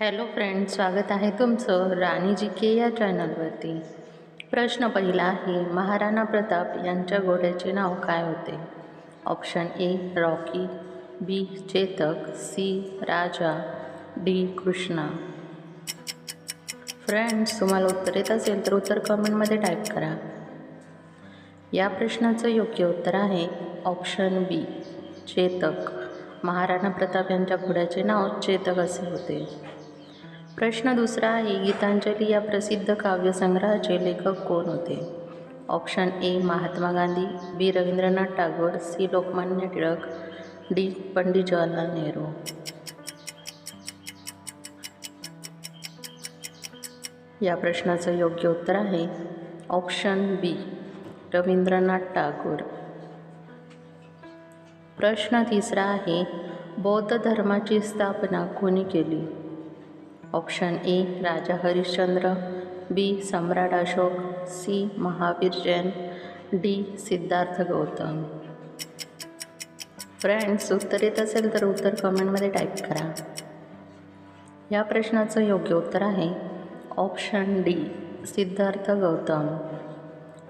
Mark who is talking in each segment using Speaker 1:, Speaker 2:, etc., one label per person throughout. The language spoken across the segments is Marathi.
Speaker 1: हॅलो फ्रेंड स्वागत आहे तुमचं राणी जी के या चॅनलवरती. प्रश्न पहिला आहे महाराणा प्रताप यांच्या घोड्याचे नाव काय होते? Option A Rocky B Chetak C Raja D Krishna. Friends तुम्हाला उत्तर येत असेल तर उत्तर कमेंटमध्ये टाईप करा. या प्रश्नाचं योग्य उत्तर आहे ऑप्शन बी चेतक. महाराणा प्रताप यांच्या घोड्याचे नाव चेतक असे होते. प्रश्न दुसरा आहे गीतांजली या प्रसिद्ध काव्यसंग्रहाचे लेखक कोण होते? Option A Mahatma Gandhi B Rabindranath Tagore C Lokmanya Tilak D Pandit Jawaharlal Nehru. या प्रश्नाचं योग्य उत्तर आहे ऑप्शन बी रवींद्रनाथ टागोर. प्रश्न तिसरा आहे बौद्ध धर्माची स्थापना कोणी केली? Option A Raja Harishchandra B Samrat Ashok C Mahavir Jain D Siddhartha Gautam. Friends उत्तर येत असेल तर उत्तर कमेंटमध्ये टाईप करा. या प्रश्नाचं योग्य उत्तर आहे ऑप्शन डी सिद्धार्थ गौतम.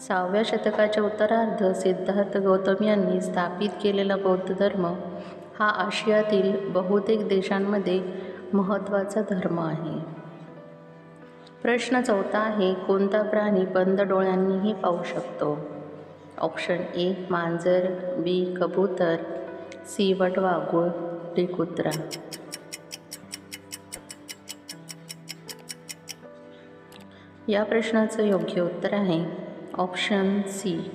Speaker 1: सहाव्या शतकाच्या उत्तरार्ध सिद्धार्थ गौतम यांनी स्थापित केलेला बौद्ध धर्म हा आशियातील बहुतेक देशांमध्ये महत्त्वाचा धर्म आहे. प्रश्न चौथा आहे कोणता प्राणी बंद डोळ्यांनीही पाहू शकतो? ऑप्शन ए मांजर बी कबूतर सी वटवाघूळ डी कुत्रा. या प्रश्नाचं योग्य उत्तर आहे. ऑप्शन सी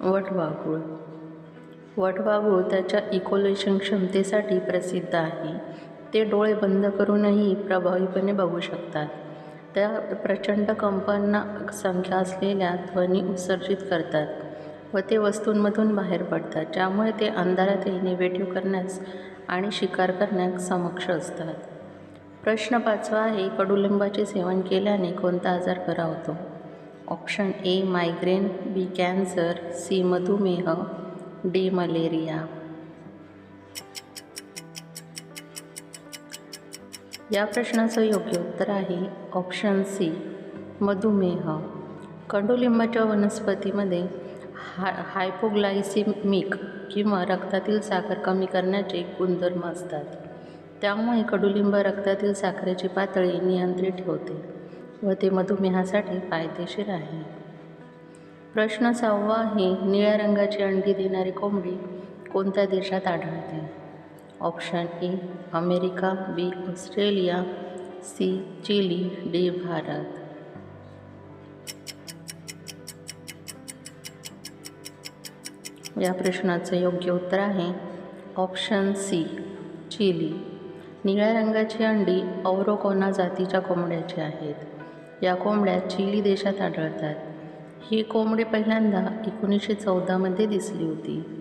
Speaker 1: वटवाघूळ वटवाघूळ त्याच्या इकोलेशन क्षमतेसाठी प्रसिद्ध आहे. ते डोळे बंद करूनही प्रभावीपणे बघू शकतात. त्या प्रचंड कंपन संख्या असलेल्या ध्वनी उत्सर्जित करतात व ते वस्तूंमधून बाहेर पडतात ज्यामुळे ते अंधारातही निगेटिव्ह करण्यास आणि शिकार करण्यास समक्ष असतात. प्रश्न पाचवा आहे कडुलिंबाचे सेवन केल्याने कोणता आजार बरा होतो? Option A migraine B cancer C मधुमेह डी मलेरिया. या प्रश्नाचं योग्य उत्तर आहे ऑप्शन सी मधुमेह. कडुलिंबाच्या वनस्पतीमध्ये हा हायपोग्लायसिमिक किंवा रक्तातील साखर कमी करण्याचे गुणधर्म असतात. त्यामुळे कडुलिंब रक्तातील साखरेची पातळी नियंत्रित ठेवते व ते मधुमेहासाठी फायदेशीर आहे. प्रश्न सहावा आहे निळ्या रंगाची अंडी देणारी कोंबडी कोणत्या देशात आढळते? Option A America B Australia C Chile D Bharat. या प्रश्नाचं योग्य उत्तर आहे ऑप्शन सी चिली. निळ्या रंगाची अंडी औरोकोना जातीच्या कोंबड्याची आहेत. या कोंबड्या चिली देशात आढळतात. ही कोंबडी पहिल्यांदा एकोणीसशे चौदामध्ये दिसली होती.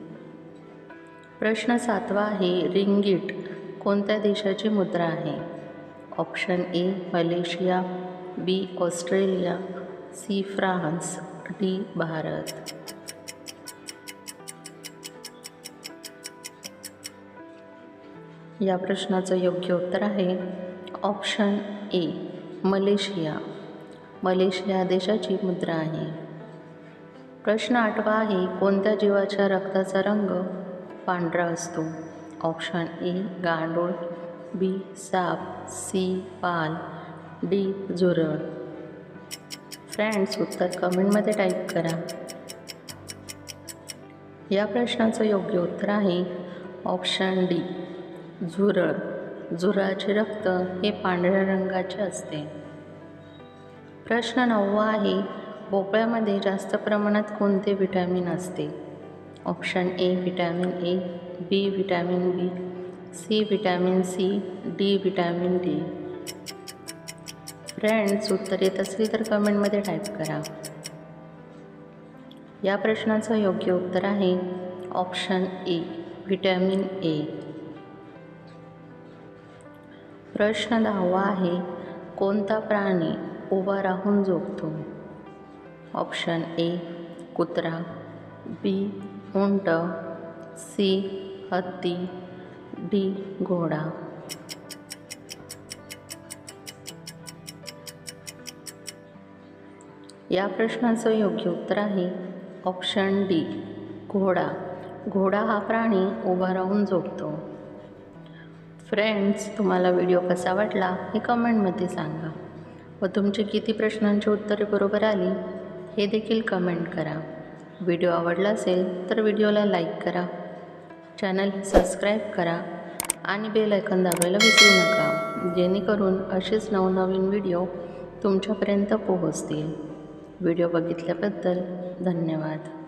Speaker 1: प्रश्न सातवा आहे रिंगीट कोणत्या देशाची मुद्रा आहे? Option A Malaysia B Australia C France D Bharat. या प्रश्नाचं योग्य उत्तर आहे ऑप्शन ए मलेशिया. मलेशिया देशाची मुद्रा आहे. प्रश्न आठवा आहे कोणत्या जीवाच्या रक्ताचा रंग पांढरा असतो. ऑप्शन ए गांडूळ बी साप सी पाल डी झुरळ. फ्रेंड्स उत्तर कमेंटमध्ये टाईप करा. या प्रश्नाचं योग्य उत्तर आहे ऑप्शन डी झुरळ. झुरळाचे रक्त हे पांढऱ्या रंगाचे असते. प्रश्न नववा आहे भोपळ्यामध्ये जास्त प्रमाणात कोणते विटॅमिन असते? Option A vitamin A B vitamin B C vitamin C D vitamin D. Friends उत्तर येत असली तर कमेंटमध्ये टाईप करा. या प्रश्नाचं योग्य उत्तर आहे ऑप्शन ए विटॅमिन ए. प्रश्न दहावा आहे कोणता प्राणी उभा राहून झोपतो? ऑप्शन ए कुत्रा बी उंट सी हत्ती डी घोडा. या प्रश्नाचं योग्य उत्तर आहे ऑप्शन डी घोडा. घोडा हा प्राणी उभा राहून झोपतो. फ्रेंड्स तुम्हाला व्हिडिओ कसा वाटला हे कमेंटमध्ये सांगा. व तुमचे किती प्रश्नांची उत्तरे बरोबर आली हे देखील कमेंट करा. व्हिडिओ आवडला असेल तर व्हिडिओला लाईक करा. चॅनल सबस्क्राईब करा आणि बेल आयकॉन दाबायला विसरू नका जेणेकरून असेच नवनवीन व्हिडिओ तुमच्यापर्यंत पोहोचतील. व्हिडिओ बघितल्याबद्दल धन्यवाद.